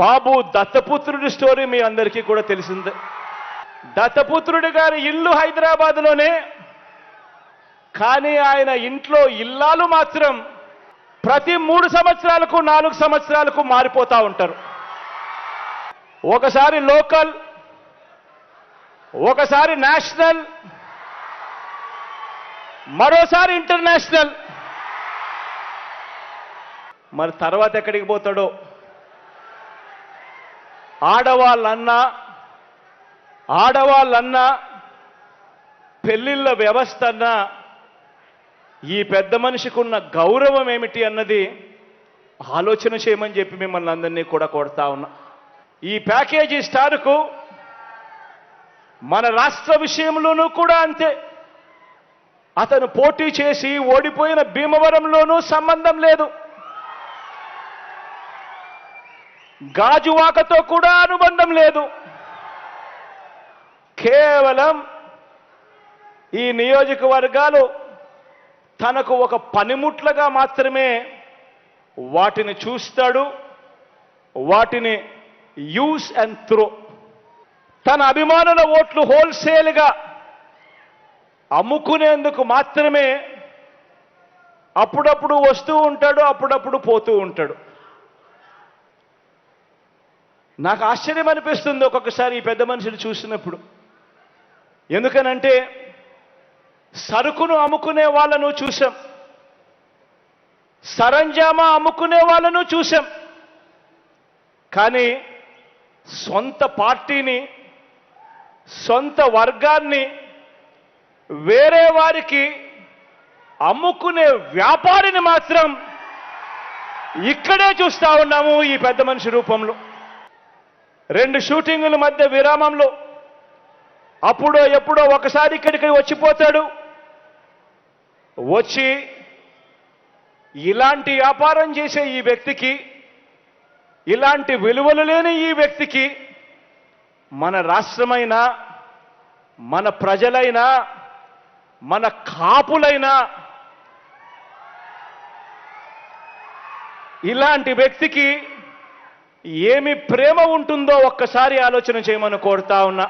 బాబు దత్తపుత్రుడి story మీ అందరికీ కూడా తెలిసిందే. దత్తపుత్రుడి గారి ఇల్లు హైదరాబాద్లోనే. కానీ ఆయన ఇంట్లో ఇల్లాలు మాత్రం ప్రతి మూడు సంవత్సరాలకు నాలుగు సంవత్సరాలకు మారిపోతా ఉంటారు. ఒకసారి లోకల్ ఒకసారి నేషనల్ మరోసారి ఇంటర్నేషనల్. మరి తర్వాత ఎక్కడికి పోతాడో? ఆడవాళ్ళన్నా ఆడవాళ్ళన్నా పెళ్ళిళ్ళ వ్యవస్థ అన్నా ఈ పెద్ద మనిషికున్న గౌరవం ఏమిటి అన్నది ఆలోచన చేయమని చెప్పి మిమ్మల్ని అందరినీ కూడా కొడతా ఉన్నా. ఈ ప్యాకేజీ స్టార్కు మన రాష్ట్ర విషయంలోనూ కూడా అంతే. అతను పోటీ చేసి ఓడిపోయిన భీమవరంలోనూ సంబంధం లేదు. గాజువాకతో కూడా అనుబంధం లేదు. కేవలం ఈ నియోజకవర్గాలు తనకు ఒక పనిముట్లుగా మాత్రమే వాటిని చూస్తాడు వాటిని యూస్ అండ్ త్రో. తన అభిమానుల ఓట్లు హోల్సేల్గా అమ్ముకునేందుకు మాత్రమే అప్పుడప్పుడు వస్తూ ఉంటాడు అప్పుడప్పుడు పోతూ ఉంటాడు. నాకు ఆశ్చర్యం అనిపిస్తుంది ఒక్కొక్కసారి ఈ పెద్ద మనిషిని చూసినప్పుడు. ఎందుకనంటే సరుకును అమ్ముకునే వాళ్ళను చూసాం సరంజామా అమ్ముకునే వాళ్ళను చూసాం కానీ సొంత పార్టీని సొంత వర్గాన్ని వేరే వారికి అమ్ముకునే వ్యాపారిని మాత్రం ఇక్కడే చూస్తా ఉన్నాము ఈ పెద్ద మనిషి రూపంలో. రెండు షూటింగుల మధ్య విరామంలో అప్పుడో ఎప్పుడో ఒకసారి ఇక్కడికి వచ్చిపోతాడు. వచ్చి ఇలాంటి వ్యాపారం చేసే ఈ వ్యక్తికి ఇలాంటి విలువలు లేని ఈ వ్యక్తికి మన రాష్ట్రమైనా మన ప్రజలైనా మన కాపులైనా ఇలాంటి వ్యక్తికి ఏమి ప్రేమ ఉంటుందో ఒక్కసారి ఆలోచన చేయమని కోరుతా ఉన్నా.